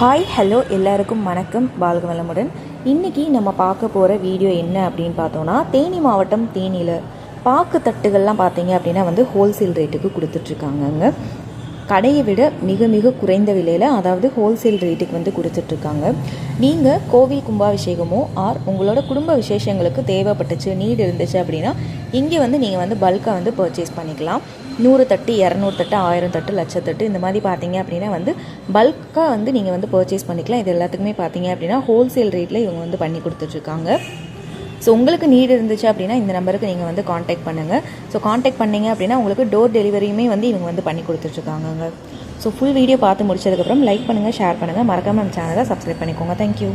Hi hello எல்லாருக்கும் வணக்கம். வாழ்க வளமுடன் இன்றைக்கி நம்ம பார்க்க போகிற வீடியோ என்ன அப்படின்னு பார்த்தோன்னா தேனி மாவட்டம் தேனியில் பாக்கு தட்டுகள்லாம் பார்த்தீங்க அப்படின்னா வந்து ஹோல்சேல் ரேட்டுக்கு கொடுத்துட்ருக்காங்கங்க. கடையை விட மிக மிக குறைந்த விலையில் அதாவது ஹோல்சேல் ரேட்டுக்கு வந்து கொடுத்துட்ருக்காங்க. நீங்கள் கோவில் கும்பாபிஷேகமோ ஆர் உங்களோட குடும்ப விசேஷங்களுக்கு தேவைப்பட்டுச்சு நீடு இருந்துச்சு அப்படின்னா இங்கே வந்து நீங்கள் வந்து பல்காக வந்து பர்ச்சேஸ் பண்ணிக்கலாம். நூறு தட்டு இரநூறு தட்டு ஆயிரம் தட்டு லட்சத்தட்டு இந்த மாதிரி பார்த்தீங்க அப்படின்னா வந்து பல்காக வந்து நீங்கள் வந்து பர்ச்சேஸ் பண்ணிக்கலாம். இது எல்லாத்துக்குமே பார்த்தீங்க அப்படின்னா ஹோல்சேல் ரேட்டில் இவங்க வந்து பண்ணி கொடுத்துட்ருக்காங்க. ஸோ உங்களுக்கு நீடு இருந்துச்சு அப்படின்னா இந்த நம்பருக்கு நீங்கள் வந்து காண்டாக்ட் பண்ணுங்கள் ஸோ காண்டாக்ட் பண்ணிங்க அப்படின்னா உங்களுக்கு டோர் டெலிவரியுமே வந்து இவங்க வந்து பண்ணி கொடுத்துட்ருக்காங்க ஸோ ஃபுல் வீடியோ பார்த்து முடிச்சதுக்கப்புறம் லைக் பண்ணுங்கள் ஷேர் பண்ணுங்கள் மறக்காமல் நம்ம சேனலை சப்ஸ்கிரைப் பண்ணிக்கோங்க. தேங்க்யூ